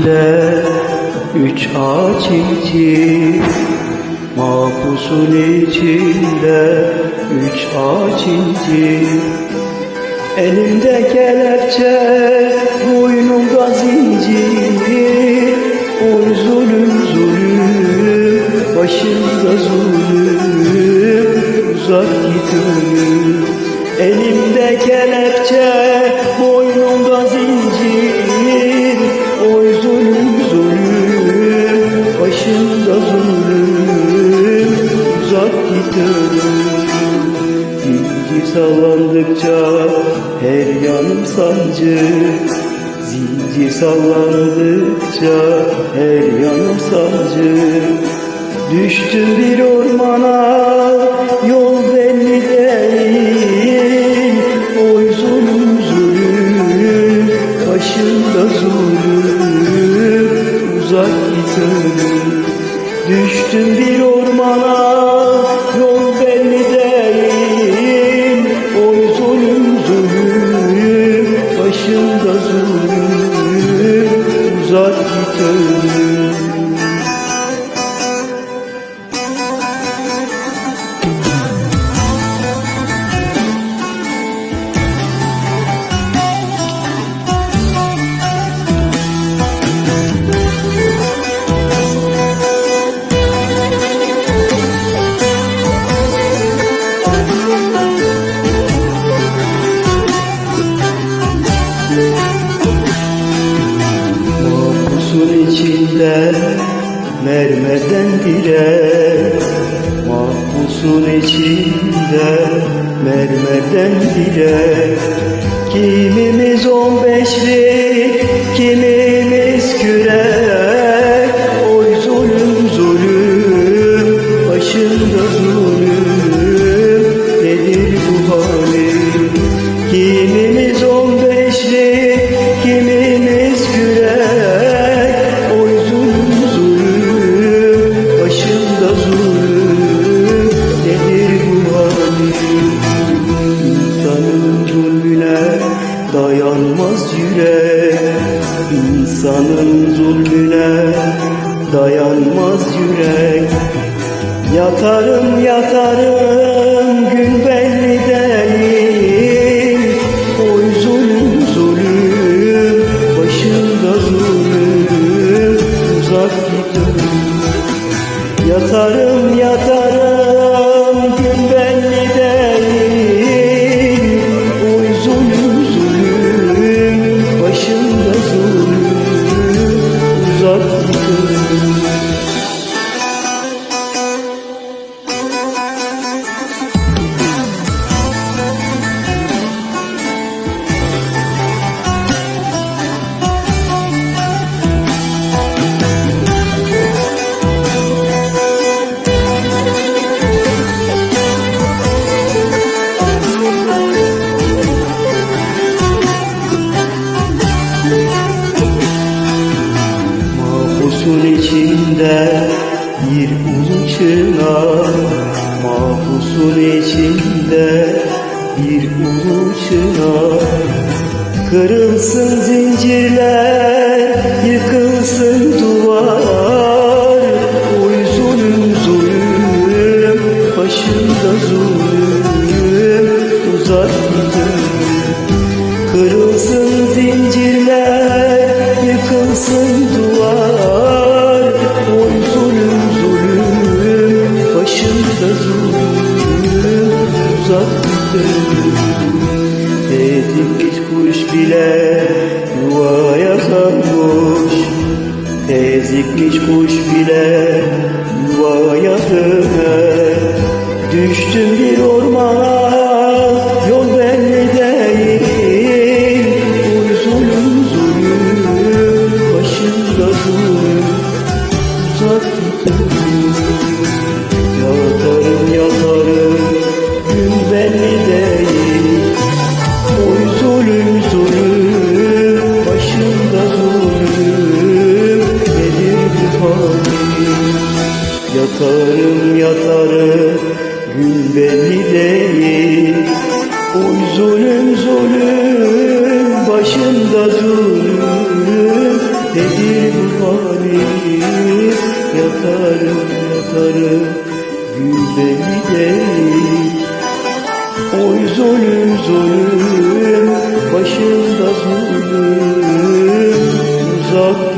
İçinde üç ağaç incir Mahpusun içinde üç ağaç incir Elimde kelepçe, boynumda zincir Oy zulüm zulüm, başımda zulüm Uzak git Elimde kelepçe, boynumda sallandıkça her yanım sancı. Zincir sallandıkça her yanım sancı. Düştüm bir ormana yol belli değil. Oy zulüm zulüm başımda zulüm. Uzak git Düştüm bir mermerden direk Mahpusun içinde mermerden direk Kimimiz on beşlik, kimimiz dayanmaz yürek İnsanın zulmüne dayanmaz yürek. Yatarım yatarım gün belli değil. Oy zulüm zulüm başımda zulüm uzak git Yatarım yatarım içinde bir ulu çınar Mahpusun içinde bir ulu çınar. Kırılsın zincirler, yıkılsın duvar. Oy zulüm başımda zulüm Uzak Kırılsın zincirler, yıkılsın duvar başımda zulüm Uzak gidelim Tezikmiş kuş bile yuvaya sarmış Tezikmiş kuş bile yuvaya döner Düştüm bir ormana Yatarım gün belli değil. Oy zulüm zulüm başımda zulüm Nedir bu halim Yatarım yatarım Gül beni değil. Oy zulüm zulüm Başımda zulüm Uzak